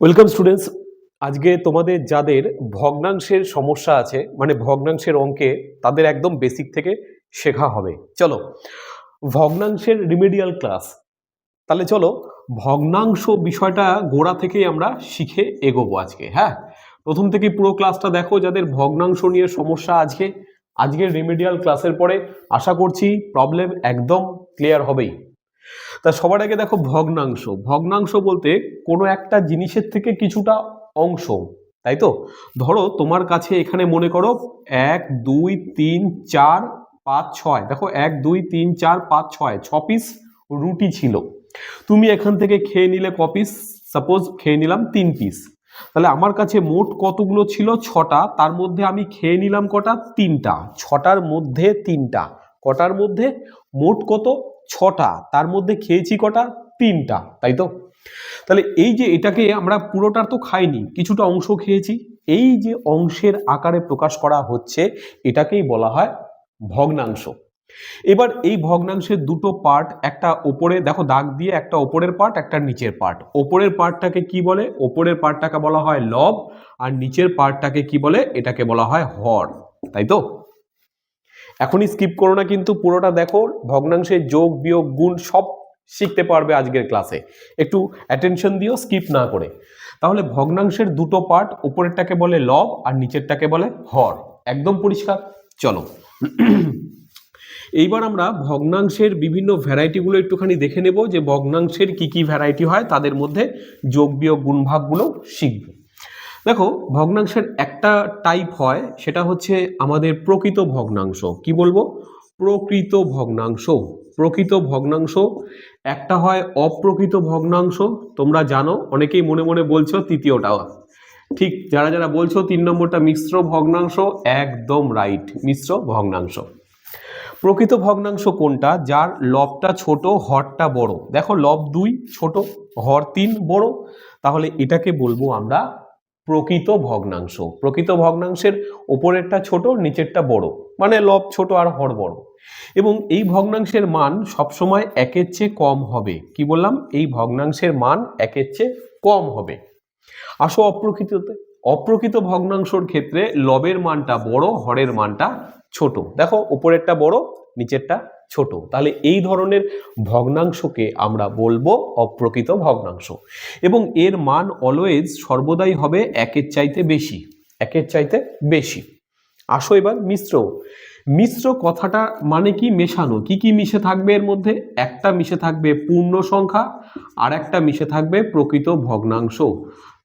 Welcome students আজকে তোমাদের যাদের ভগ্নাংশের সমস্যা আছে মানে ভগ্নাংশের অঙ্কে তাদের একদম বেসিক থেকে শেখা হবে। চলো, ভগ্নাংশের রিমেডিয়াল ক্লাস তাহলে চলো, ভগ্নাংশ বিষয়টা গোড়া থেকেই আমরা শিখে এগোবো আজকে হ্যাঁ? প্রথম থেকে পুরো ক্লাসটা দেখো, যাদের ভগ্নাংশ নিয়ে সমস্যা আজকে। আজকের রিমেডিয়াল ক্লাসের পরে আশা করছি প্রবলেম একদম ক্লিয়ার হবেই। তা সবার আগে দেখো ভগ্নাংশ। ভগ্নাংশ বলতে কোনো একটা জিনিসের থেকে কিছুটা অংশ, তাই তো? ধরো তোমার কাছে এখানে মনে করো এক, দুই, তিন, চার, পাঁচ, ছয়। দেখো এক, দুই, তিন, চার, পাঁচ, ছয়, ছ পিস রুটি ছিল। তুমি এখান থেকে খেয়ে নিলে ক পিস সাপোজ খেয়ে নিলাম তিন পিস তাহলে আমার কাছে মোট কতগুলো ছিল? ছটা। তার মধ্যে আমি খেয়ে নিলাম কটা? তিনটা। ছটার মধ্যে তিনটা। কটার মধ্যে মোট কত? ছটা, তার মধ্যে খেয়েছি কটা? তিনটা, তাই তো? তাহলে এই যে এটাকে আমরা পুরোটার তো খাইনি, কিছুটা অংশ খেয়েছি। এই যে অংশের আকারে প্রকাশ করা হচ্ছে, এটাকেই বলা হয় ভগ্নাংশ। এবার এই ভগ্নাংশের দুটো পার্ট একটা ওপরে, দেখো দাগ দিয়ে একটা ওপরের পার্ট একটা নিচের পার্ট ওপরের পার্টটাকে কি বলে? ওপরের পার্টটাকে বলা হয় লব, আর নিচের পার্টটাকে কি বলে? এটাকে বলা হয় হর, তাই তো? এখনই স্কিপ করো না কিন্তু পুরোটা দেখো ভগ্নাংশের যোগ, বিয়োগ, গুণ সব শিখতে পারবে আজকের ক্লাসে একটু অ্যাটেনশন দিও স্কিপ না করে। তাহলে ভগ্নাংশের দুটো পার্ট উপরেরটাকে বলে লব আর নিচেরটাকে বলে হর। একদম পরিষ্কার? চলো। এইবার আমরা ভগ্নাংশের বিভিন্ন ভ্যারাইটিগুলো একটুখানি দেখে নেব যে ভগ্নাংশের কি কি ভ্যারাইটি হয়, তাদের মধ্যে যোগ, বিয়োগ গুণভাগগুলো শিখব। দেখো, ভগ্নাংশের একটা টাইপ হয়, সেটা হচ্ছে আমাদের প্রকৃত ভগ্নাংশ। কি বলব? প্রকৃত ভগ্নাংশ। প্রকৃত ভগ্নাংশ, একটা হয় অপ্রকৃত ভগ্নাংশ, তোমরা জানো, অনেকেই মনে মনে বলছো তৃতীয়টাও ঠিক যারা যারা বলছো তিন নম্বরটা মিশ্র ভগ্নাংশ, একদম রাইট মিশ্র ভগ্নাংশ। প্রকৃত ভগ্নাংশ কোনটা? যার লবটা ছোট, হরটা বড়। দেখো, লব দুই, ছোট, হর তিন, বড়। তাহলে এটাকে বলব আমরা প্রকৃত ভগ্নাংশ। প্রকৃত ভগ্নাংশের ওপরেরটা ছোট, নিচেরটা বড়। মানে লব ছোট আর হর বড়। এবং এই ভগ্নাংশের মান সবসময় একের চেয়ে কম হবে। কি বললাম? এই ভগ্নাংশের মান একের চেয়ে কম হবে। আসো অপ্রকৃততে। অপ্রকৃত ভগ্নাংশর ক্ষেত্রে লবের মানটা বড়, হরের মানটা ছোট। দেখো, উপরেরটা বড়, নিচেরটা ছোট। তাহলে এই ধরনের ভগ্নাংশকে আমরা বলব অপ্রকৃত ভগ্নাংশ। এবং এর মান অলওয়েজ সর্বদাই হবে একের চাইতে বেশি, একের চাইতে বেশি। আসো এবার মিশ্র। মিশ্র কথাটা মানে কি মেশানো? কি কি মিশে থাকবে এর মধ্যে? একটা মিশে থাকবে পূর্ণ সংখ্যা, আর একটা মিশে থাকবে প্রকৃত ভগ্নাংশ।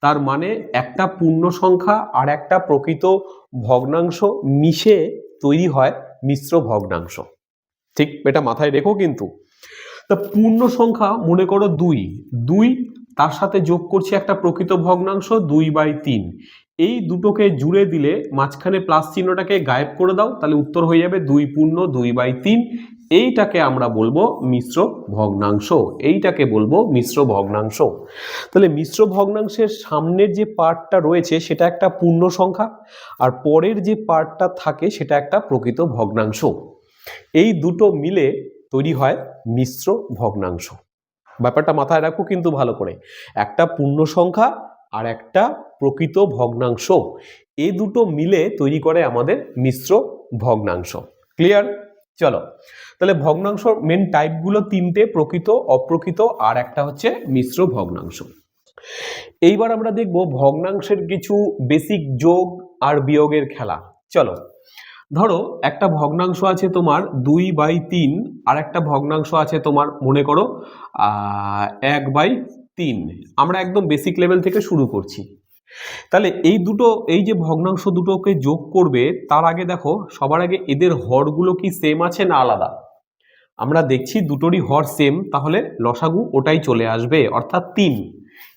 তার মানে একটা পূর্ণ সংখ্যা আর একটা প্রকৃত ভগ্নাংশ মিশে তৈরি হয় মিশ্র ভগ্নাংশ। ঠিক? এটা মাথায় রেখো কিন্তু। তা পূর্ণ সংখ্যা মনে করো দুই। দুই, তার সাথে যোগ করছি একটা প্রকৃত ভগ্নাংশ, দুই বাই তিন। এই দুটোকে জুড়ে দিলে মাঝখানে প্লাস চিহ্নটাকে গায়েব করে দাও, তাহলে উত্তর হয়ে যাবে দুই পূর্ণ, দুই বাই তিন। এইটাকে আমরা বলব মিশ্র ভগ্নাংশ। এইটাকে বলব মিশ্র ভগ্নাংশ। তাহলে মিশ্র ভগ্নাংশের সামনের যে পার্টটা রয়েছে, সেটা একটা পূর্ণ সংখ্যা, আর পরের যে পার্টটা থাকে, সেটা একটা প্রকৃত ভগ্নাংশ। এই দুটো মিলে তৈরি হয় মিশ্র ভগ্নাংশ। ব্যাপারটা মাথায় রাখো কিন্তু ভালো করে। একটা পূর্ণ সংখ্যা আর একটা প্রকৃত ভগ্নাংশ। এই দুটো মিলে তৈরি করে আমাদের মিশ্র ভগ্নাংশ। ক্লিয়ার চলো। তাহলে ভগ্নাংশ মেন টাইপগুলো তিনটে, প্রকৃত, অপ্রকৃত আর একটা হচ্ছে মিশ্র ভগ্নাংশ। এইবার আমরা দেখব ভগ্নাংশের কিছু বেসিক যোগ আর বিয়োগের খেলা। চলো। ধরো, একটা ভগ্নাংশ আছে তোমার দুই বাই তিন, আর একটা ভগ্নাংশ আছে তোমার, মনে করো এক বাই তিন। আমরা একদম বেসিক লেভেল থেকে শুরু করছি। তাহলে এই দুটো, এই যে ভগ্নাংশ দুটোকে যোগ করবে, তার আগে দেখো, সবার আগে এদের হরগুলো কি সেম আছে না আলাদা? আমরা দেখছি দুটোরই হর সেম তাহলে লসাগু ওটাই চলে আসবে, অর্থাৎ তিন।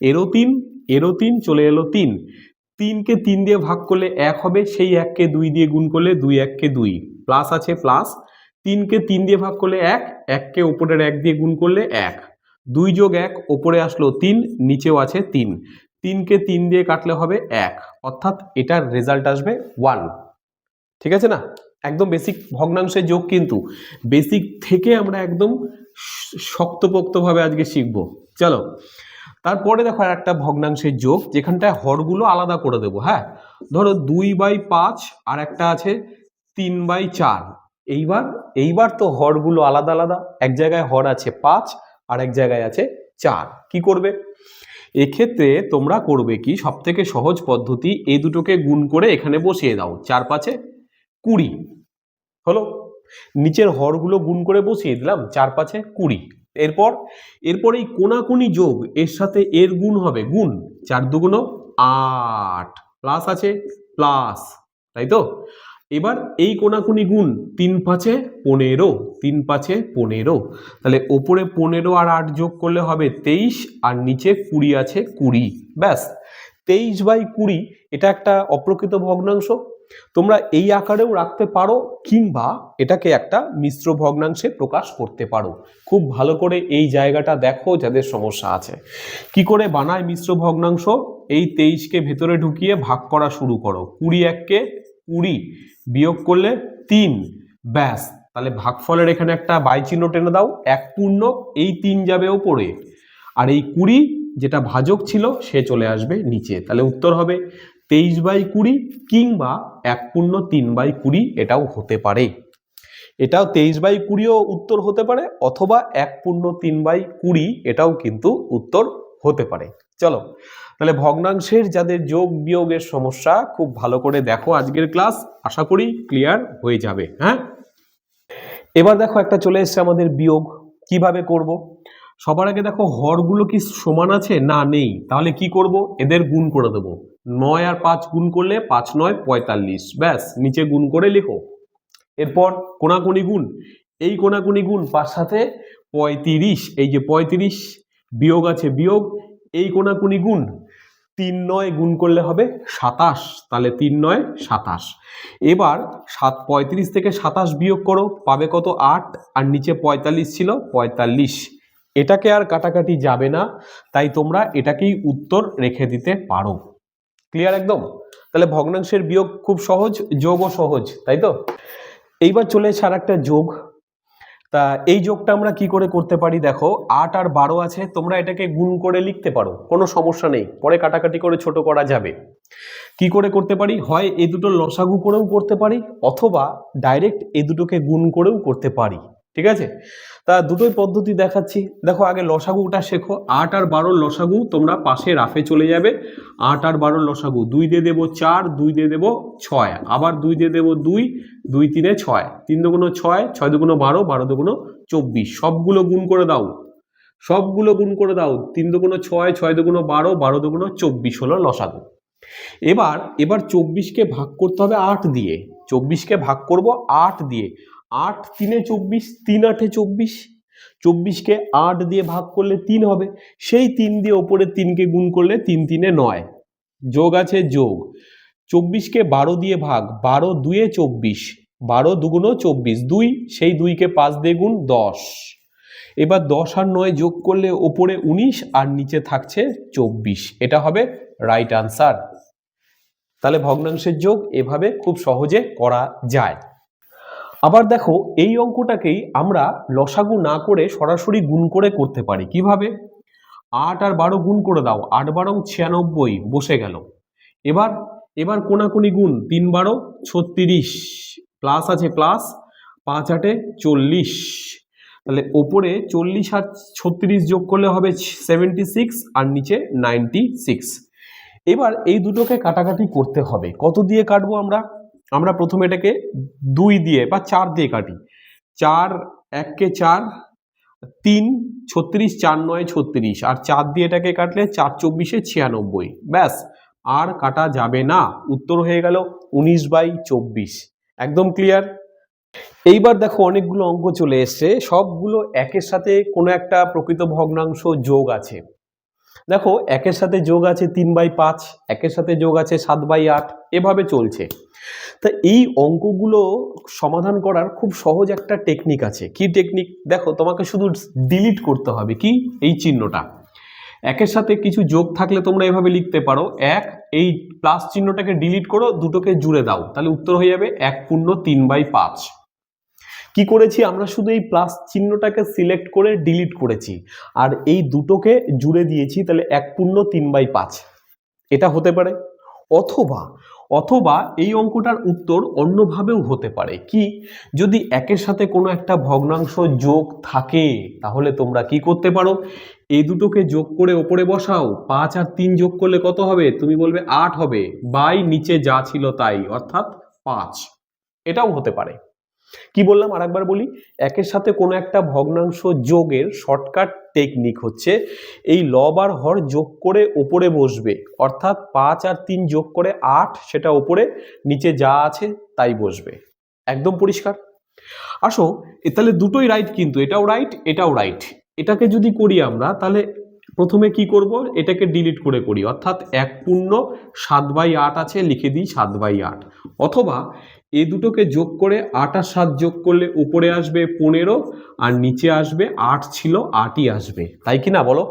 এরও তিন এরও তিন, চলে এলো তিন। তিনকে তিন দিয়ে ভাগ করলে এক হবে, সেই এককে দুই দিয়ে গুণ করলে দুই, এককে দুই। প্লাস আছে প্লাস তিনকে তিন দিয়ে ভাগ করলে এক, এককে ওপরের এক দিয়ে গুণ করলে এক। দুই যোগ এক, ওপরে আসলো তিন, নিচেও আছে তিন। তিনকে তিন দিয়ে কাটলে হবে এক। অর্থাৎ এটার রেজাল্ট আসবে ওয়ান ঠিক আছে না? একদম বেসিক ভগ্নাংশের যোগ কিন্তু। বেসিক থেকে আমরা একদম শক্তপোক্তভাবে আজকে শিখব। চলো। তারপরে দেখো আর একটা ভগ্নাংশের যোগ, যেখানটায় হরগুলো আলাদা করে দেবো হ্যাঁ? ধরো দুই বাই পাঁচ, আর একটা আছে তিন বাই চার। এইবার এইবার তো হরগুলো আলাদা আলাদা, এক জায়গায় হর আছে পাঁচ, আর এক জায়গায় আছে চার। কি করবে? এক্ষেত্রে তোমরা করবে কি সব থেকে সহজ পদ্ধতি এই দুটোকে গুণ করে এখানে বসিয়ে দাও, চার পাঁচে কুড়ি। হলো? নিচের হরগুলো গুণ করে বসিয়ে দিলাম, চার পাঁচে কুড়ি। এরপর এরপর এই কোনাকুনি যোগ, এর সাথে এর গুণ হবে, গুণ চার দুগুণ আট প্লাস আছে প্লাস তাই তো? এবার এই কোনাকুনি গুণ তিন পাঁচে পনেরো, তিন পাঁচে পনেরো, তাহলে ওপরে পনেরো আর আট যোগ করলে হবে তেইশ, আর নিচে কুড়ি আছে কুড়ি, ব্যাস, তেইশ বাই কুড়ি, এটা একটা অপ্রকৃত ভগ্নাংশ তোমরা এই আকারেও রাখতে পারো কিংবা এটাকে একটা মিশ্র ভগ্নাংশে প্রকাশ করতে পারো। খুব ভালো করে এই জায়গাটা দেখো যাদের সমস্যা আছে। কি করে বানায় মিশ্র ভগ্নাংশ? এই তেইশকে ভেতরে ঢুকিয়ে ভাগ করা শুরু করো। কুড়ি এককে কুড়ি বিয়োগ করলে তিন। ব্যাস। তাহলে ভাগফলের এখানে একটা বাই চিহ্ন টেনে দাও। এক পূর্ণ, এই তিন যাবে ওপরে। আর এই কুড়ি যেটা ভাজক ছিল, সে চলে আসবে নিচে। তাহলে উত্তর হবে তেইশ বাই কুড়ি কিংবা এক পূর্ণ তিন বাই কুড়ি এটাও হতে পারে। এটাও তেইশ বাই কুড়িও উত্তর হতে পারে অথবা এক পূর্ণ তিন বাই কুড়ি এটাও কিন্তু উত্তর হতে পারে। চলো, তাহলে ভগ্নাংশের যাদের যোগ বিয়োগের সমস্যা খুব ভালো করে দেখো আজকের ক্লাস, আশা করি ক্লিয়ার হয়ে যাবে হ্যাঁ? এবার দেখো একটা চলে এসছে আমাদের বিয়োগ, কীভাবে করব? সবার আগে দেখো, হরগুলো কি সমান আছে? না, নেই। তাহলে কি করব? এদের গুণ করে দেবো। নয় আর পাঁচ গুণ করলে পাঁচ নয়, পঁয়তাল্লিশ। ব্যাস, নিচে গুণ করে লিখো। এরপর কোনাকুনি গুণ। এই কোনাকুনি গুণ পাঁচ সাথে পঁয়ত্রিশ। এই যে পঁয়ত্রিশ, বিয়োগ আছে বিয়োগ। এই কোনাকুনি গুণ তিন নয় গুণ করলে হবে সাতাশ। তাহলে তিন নয়, সাতাশ। এবার সাত, পঁয়ত্রিশ থেকে সাতাশ বিয়োগ করো। পাবে কত? আট। আর নিচে পঁয়তাল্লিশ ছিল, পঁয়তাল্লিশ। এটাকে আর কাটাকাটি যাবে না, তাই তোমরা এটাকেই উত্তর রেখে দিতে পারো। ক্লিয়ার একদম? তাহলে ভগ্নাংশের বিয়োগ খুব সহজ, যোগও সহজ, তাই তো? এইবার চলে এসে আর একটা যোগ। তা এই যোগটা আমরা কি করে করতে পারি? দেখো, আট আর বারো আছে, তোমরা এটাকে গুণ করে লিখতে পারো, কোনো সমস্যা নেই, পরে কাটাকাটি করে ছোট করা যাবে। কি করে করতে পারি? হয় এই দুটো লসাগু করেও করতে পারি, অথবা ডাইরেক্ট এই দুটোকে গুণ করেও করতে পারি। ঠিক আছে? তা দুটোই পদ্ধতি দেখাচ্ছি। দেখো, আগে লসাগুটা শেখো। আট আর বারোর লসাগু তোমরা পাশে রাফে চলে যাবে। আট আর বারোর লসাগু। দুই দিয়ে দেবো চার, দুই দিয়ে দেবো ছয়। আবার দুই দিয়ে দেবো দুই দুই তিনে ছয়। তিন দুগুণ ছয় ছয় দুগুণ বারো বারো দুগুণ চব্বিশ। সবগুলো গুণ করে দাও। সবগুলো গুণ করে দাও। তিন দুগুণ ছয় ছয় দুগুণ বারো বারো দুগুণ চব্বিশ হলো লসাগু। এবার এবার চব্বিশকে ভাগ করতে হবে আট দিয়ে। চব্বিশকে ভাগ করব আট দিয়ে। আট তিনে চব্বিশ, তিন আটে চব্বিশ। চব্বিশকে আট দিয়ে ভাগ করলে তিন হবে। সেই তিন দিয়ে ওপরে তিনকে গুণ করলে তিন তিনে নয়। যোগ আছে যোগ। চব্বিশকে বারো দিয়ে ভাগ, বারো দুয়ে চব্বিশ, বারো দুগুণ চব্বিশ, দুই, সেই দুইকে পাঁচ দিয়ে গুণ দশ। এবার দশ আর নয় যোগ করলে ওপরে উনিশ আর নিচে থাকছে চব্বিশ। এটা হবে রাইট আনসার তাহলে ভগ্নাংশের যোগ এভাবে খুব সহজে করা যায়। আবার দেখো, এই অঙ্কটাকেই আমরা লসাগু না করে সরাসরি গুণ করে করতে পারি। কীভাবে? আট আর বারো গুণ করে দাও। আট বারং ছিয়ানব্বই বসে গেল। এবার এবার কোনাকুনি গুণ। তিন বারো, ছত্রিশ। প্লাস আছে প্লাস, পাঁচ আটে চল্লিশ। তাহলে ওপরে চল্লিশ আর ছত্রিশ যোগ করলে হবে সেভেন্টি সিক্স আর নিচে নাইনটি সিক্স। এবার এই দুটোকে কাটাকাটি করতে হবে। কত দিয়ে কাটবো আমরা? আমরা প্রথমে এটাকে দুই দিয়ে বা চার দিয়ে কাটি। চার এককে চার, তিন, ছত্রিশ, চার, নয়, ছত্রিশ। আর চার দিয়ে এটাকে কাটলে চার, চব্বিশে ছিয়ানব্বই। ব্যাস, আর কাটা যাবে না। উত্তর হয়ে গেল উনিশ বাই চব্বিশ। একদম ক্লিয়ার এইবার দেখো অনেকগুলো অঙ্ক চলে এসছে। সবগুলো একের সাথে কোনো একটা প্রকৃত ভগ্নাংশ যোগ আছে। দেখো, একের সাথে যোগ আছে তিন বাই পাঁচ, একের সাথে যোগ আছে সাত বাই আট, এভাবে চলছে। তা এই অঙ্কগুলো সমাধান করার খুব সহজ একটা টেকনিক আছে। কি টেকনিক দেখো, তোমাকে শুধু ডিলিট করতে হবে, কি? এই চিহ্নটা। একের সাথে কিছু যোগ থাকলে তোমরা এভাবে লিখতে পারো, এক, এই প্লাস চিহ্নটাকে ডিলিট করো, দুটোকে জুড়ে দাও, তাহলে উত্তর হয়ে যাবে এক পূর্ণ তিন বাই পাঁচ। কি করেছি? আমরা শুধু এই প্লাস চিহ্নটাকে সিলেক্ট করে ডিলিট করেছি। আর এই দুটোকে জুড়ে দিয়েছি, তাহলে এক পূর্ণ তিন বাই পাঁচ। এটা হতে পারে। অথবা অথবা এই অঙ্কটার উত্তর অন্যভাবেও হতে পারে। কি? যদি একের সাথে কোনো একটা ভগ্নাংশ যোগ থাকে, তাহলে তোমরা কি করতে পারো? এই দুটোকে যোগ করে ওপরে বসাও। পাঁচ আর তিন যোগ করলে কত হবে? তুমি বলবে আট হবে। বাই নিচে যা ছিল তাই, অর্থাৎ পাঁচ। এটাও হতে পারে। কি বললাম আরেকবার বলি? একের সাথে কোনো একটা ভগ্নাংশ যোগের শর্টকাট টেকনিক হচ্ছে, এই লব আর হর যোগ করে ওপরে বসবে, অর্থাৎ পাঁচ আর তিন যোগ করে আট, সেটা ওপরে, নিচে যা আছে তাই বসবে। একদম পরিষ্কার? আসো তাহলে দুটোই রাইট কিন্তু, এটাও রাইট এটাও রাইট এটাকে যদি করি আমরা, তাহলে প্রথমে কি করব? এটাকে ডিলিট করে করি। অর্থাৎ এক পূর্ণ সাত বাই আট আছে, লিখে দিই সাত বাই আট। অথবা এই দুটোকে যোগ করে আট সাত যোগ করলে উপরে আসবে পনেরো আর নিচে আসবে আট ছিল, আটই আসবে। তাই কি না বলো?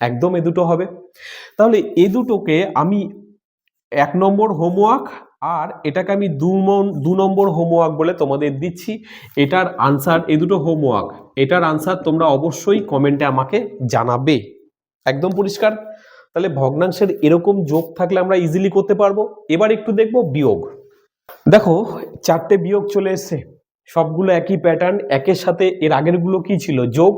একদম এ দুটো হবে। তাহলে এ দুটোকে আমি এক নম্বর হোমওয়ার্ক আর এটাকে আমি দু দু নম্বর হোমওয়ার্ক বলে তোমাদের দিচ্ছি। এটার আনসার এ দুটো হোমওয়ার্ক এটার আনসার তোমরা অবশ্যই কমেন্টে আমাকে জানাবে। একদম পরিষ্কার? তাহলে ভগ্নাংশের এরকম যোগ থাকলে আমরা ইজিলি করতে পারব। এবার একটু দেখব বিয়োগ। দেখো, চারটে বিয়োগ চলে এসছে। সবগুলো একই প্যাটার্ন একের সাথে এর আগেরগুলো কি ছিল? যোগ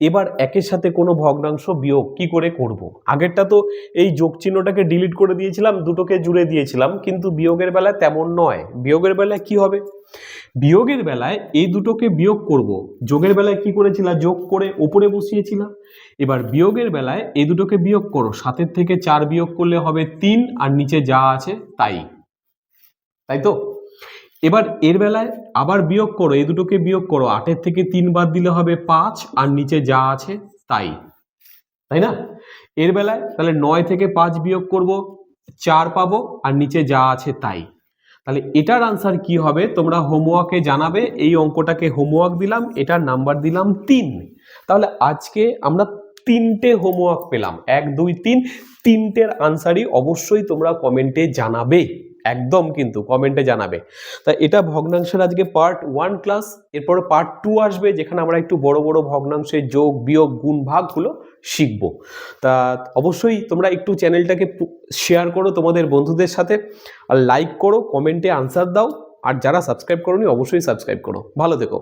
এবার একের সাথে কোনো ভগ্নাংশ বিয়োগ কি করে করব। আগেরটা তো এই যোগ চিহ্নটাকে ডিলিট করে দিয়েছিলাম, দুটোকে জুড়ে দিয়েছিলাম, কিন্তু বিয়োগের বেলায় তেমন নয়। বিয়োগের বেলায় কি হবে? বিয়োগের বেলায় এই দুটোকে বিয়োগ করব। যোগের বেলায় কি করেছিলাম যোগ করে ওপরে বসিয়েছিলাম এবার বিয়োগের বেলায় এই দুটোকে বিয়োগ করো। সাতের থেকে চার বিয়োগ করলে হবে তিন, আর নিচে যা আছে তাই। তাই তো? এবার এর বেলায় আবার বিয়োগ করো, এই দুটোকে বিয়োগ করো। আটের থেকে তিন বাদ দিলে হবে পাঁচ, আর নিচে যা আছে তাই। তাই না? এর বেলায় তাহলে নয় থেকে পাঁচ বিয়োগ করব, চার পাবো, আর নিচে যা আছে তাই। তাহলে এটার আনসার কি হবে? তোমরা হোমওয়ার্কে জানাবে, এই অঙ্কটাকে হোমওয়ার্ক দিলাম, এটার নাম্বার দিলাম তিন। তাহলে আজকে আমরা তিনটে হোমওয়ার্ক পেলাম। এক, দুই, তিন, তিনটের আনসারই অবশ্যই তোমরা কমেন্টে জানাবে। একদম কিন্তু কমেন্টে জানাবে। তা এটা ভগ্নাংশের আজকে পার্ট ওয়ান ক্লাস এরপর পার্ট টু আসবে, যেখানে আমরা একটু বড় বড় ভগ্নাংশের যোগ, বিয়োগ, গুণ, ভাগগুলো শিখব। তা অবশ্যই তোমরা একটু চ্যানেলটাকে শেয়ার করো তোমাদের বন্ধুদের সাথে, আর লাইক করো কমেন্টে আনসার দাও, আর যারা সাবস্ক্রাইব করোনি, অবশ্যই সাবস্ক্রাইব করো। ভালো থেকো।